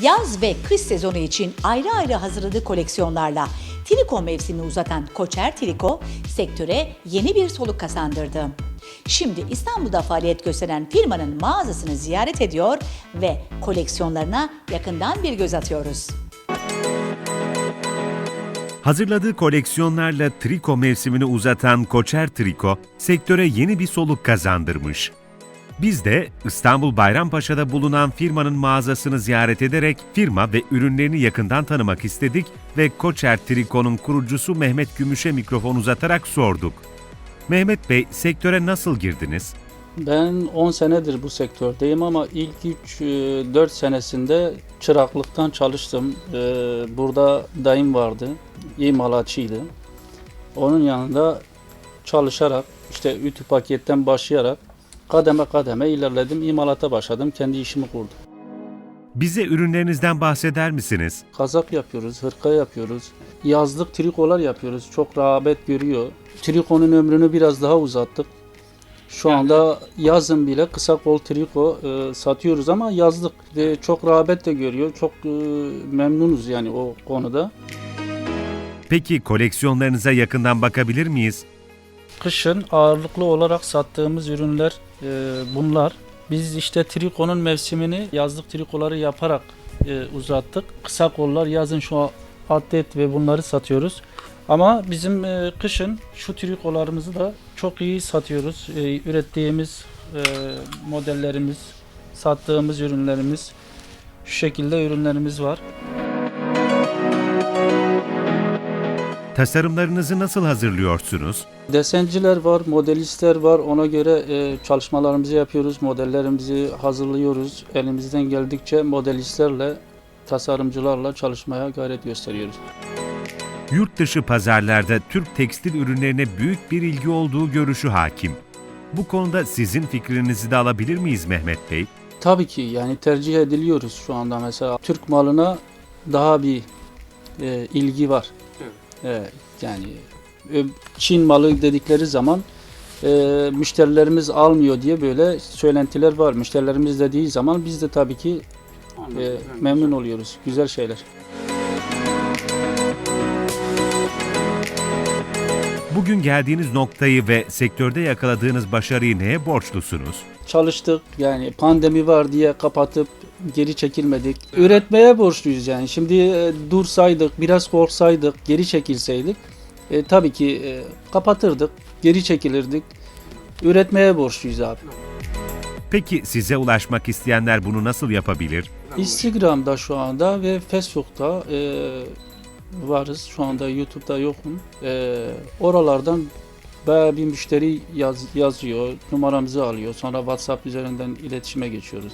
Yaz ve kış sezonu için ayrı ayrı hazırladığı koleksiyonlarla triko mevsimini uzatan Koçer Triko sektöre yeni bir soluk kazandırdı. Şimdi İstanbul'da faaliyet gösteren firmanın mağazasını ziyaret ediyor ve koleksiyonlarına yakından bir göz atıyoruz. Hazırladığı koleksiyonlarla triko mevsimini uzatan Koçer Triko, sektöre yeni bir soluk kazandırmış. Biz de İstanbul Bayrampaşa'da bulunan firmanın mağazasını ziyaret ederek firma ve ürünlerini yakından tanımak istedik ve Koçer Triko'nun kurucusu Mehmet Gümüş'e mikrofon uzatarak sorduk. Mehmet Bey, sektöre nasıl girdiniz? Ben 10 senedir bu sektördeyim ama ilk 3-4 senesinde çıraklıktan çalıştım. Ee, Burada dayım vardı, imalatçıydı. Onun yanında çalışarak, işte ütü paketten başlayarak kademe kademe ilerledim. İmalata başladım, kendi işimi kurdum. Bize ürünlerinizden bahseder misiniz? Kazak yapıyoruz, hırka yapıyoruz, yazlık trikolar yapıyoruz. Çok rağbet görüyor. Trikonun ömrünü biraz daha uzattık. Şu anda yazın bile kısa kol triko e, satıyoruz ama yazlık ve çok rağbet de görüyor. Çok e, memnunuz yani o konuda. Peki koleksiyonlarınıza yakından bakabilir miyiz? Kışın ağırlıklı olarak sattığımız ürünler e, bunlar. Biz işte trikonun mevsimini yazlık trikoları yaparak e, uzattık. Kısa kollar yazın şu atlet ve bunları satıyoruz. Ama bizim e, kışın şu trikolarımızı da çok iyi satıyoruz. E, ürettiğimiz e, modellerimiz, sattığımız ürünlerimiz, şu şekilde ürünlerimiz var. Tasarımlarınızı nasıl hazırlıyorsunuz? Desenciler var, modelistler var. Ona göre e, çalışmalarımızı yapıyoruz, modellerimizi hazırlıyoruz. Elimizden geldikçe modelistlerle, tasarımcılarla çalışmaya gayret gösteriyoruz. Yurt dışı pazarlarda Türk tekstil ürünlerine büyük bir ilgi olduğu görüşü hakim. Bu konuda sizin fikrinizi de alabilir miyiz Mehmet Bey? Tabii ki yani tercih ediliyoruz şu anda mesela. Türk malına daha bir e, ilgi var. Evet, yani ö- Çin malı dedikleri zaman e, müşterilerimiz almıyor diye böyle söylentiler var. Müşterilerimiz dediği zaman biz de tabii ki e, memnun oluyoruz. Güzel şeyler. Bugün geldiğiniz noktayı ve sektörde yakaladığınız başarıyı neye borçlusunuz? Çalıştık yani pandemi var diye kapatıp geri çekilmedik. Üretmeye borçluyuz yani. Şimdi e, dursaydık, biraz korksaydık, geri çekilseydik e, tabii ki e, kapatırdık, geri çekilirdik. Üretmeye borçluyuz abi. Peki size ulaşmak isteyenler bunu nasıl yapabilir? Instagram'da şu anda ve Facebook'ta e, varız. Şu anda YouTube'da yokum. E, oralardan bayağı bir müşteri yaz, yazıyor, numaramızı alıyor. Sonra WhatsApp üzerinden iletişime geçiyoruz.